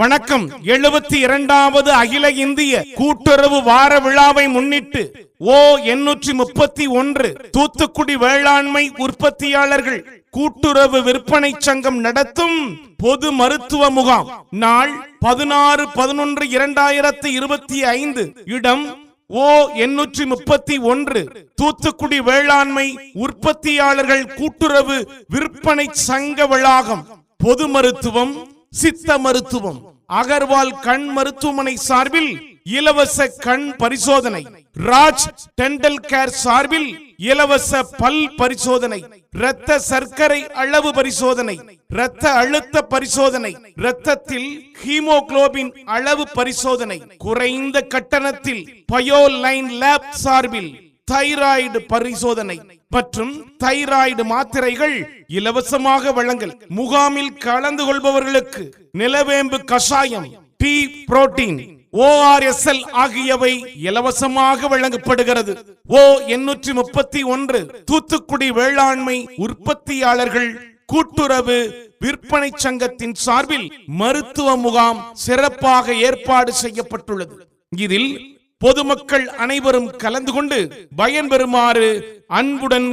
வணக்கம். எழுபத்தி இரண்டாவது அகில இந்திய கூட்டுறவு வார விழாவை முன்னிட்டு ஓ எண்ணூற்றி முப்பத்தி ஒன்று தூத்துக்குடி வேளாண்மை உற்பத்தியாளர்கள் கூட்டுறவு விற்பனை சங்கம் நடத்தும் பொது மருத்துவ முகாம். நாள் பதினாறு பதினொன்று இரண்டாயிரத்தி இருபத்தி ஐந்து. இடம் ஓ எண்ணூற்றி முப்பத்தி ஒன்று தூத்துக்குடி வேளாண்மை உற்பத்தியாளர்கள் கூட்டுறவு விற்பனை சங்க வளாகம். பொது மருத்துவம் சித்த மருத்துவம். அகர்வால் கண் மருத்துவமனை சார்பில் இலவச கண் பரிசோதனை. ராஜ் டென்டல் கேர் சார்பில் இலவச பல் பரிசோதனை. இரத்த சர்க்கரை அளவு பரிசோதனை. இரத்த அழுத்த பரிசோதனை. இரத்தத்தில் ஹீமோகுளோபின் அளவு பரிசோதனை. குறைந்த கட்டணத்தில் பயோலைன் லேப் சார்பில் தைராய்டு பரிசோதனை மற்றும் தைராய்டு மாத்திரைகள் இலவசமாக வழங்கல். முகாமில் கலந்து கொள்பவர்களுக்கு நிலவேம்பு கஷாயம் பி புரோட்டீன் ஓஆர்எஸ்எல் ஆகியவை இலவசமாக வழங்கப்படுகிறது. ஓ எண்ணூற்றி முப்பத்தி ஒன்று தூத்துக்குடி வேளாண்மை உற்பத்தியாளர்கள் கூட்டுறவு விற்பனை சங்கத்தின் சார்பில் மருத்துவ முகாம் சிறப்பாக ஏற்பாடு செய்யப்பட்டுள்ளது. இதில் பொதுமக்கள் அனைவரும் கலந்து கொண்டு பயன்பெறுமாறு அன்புடன்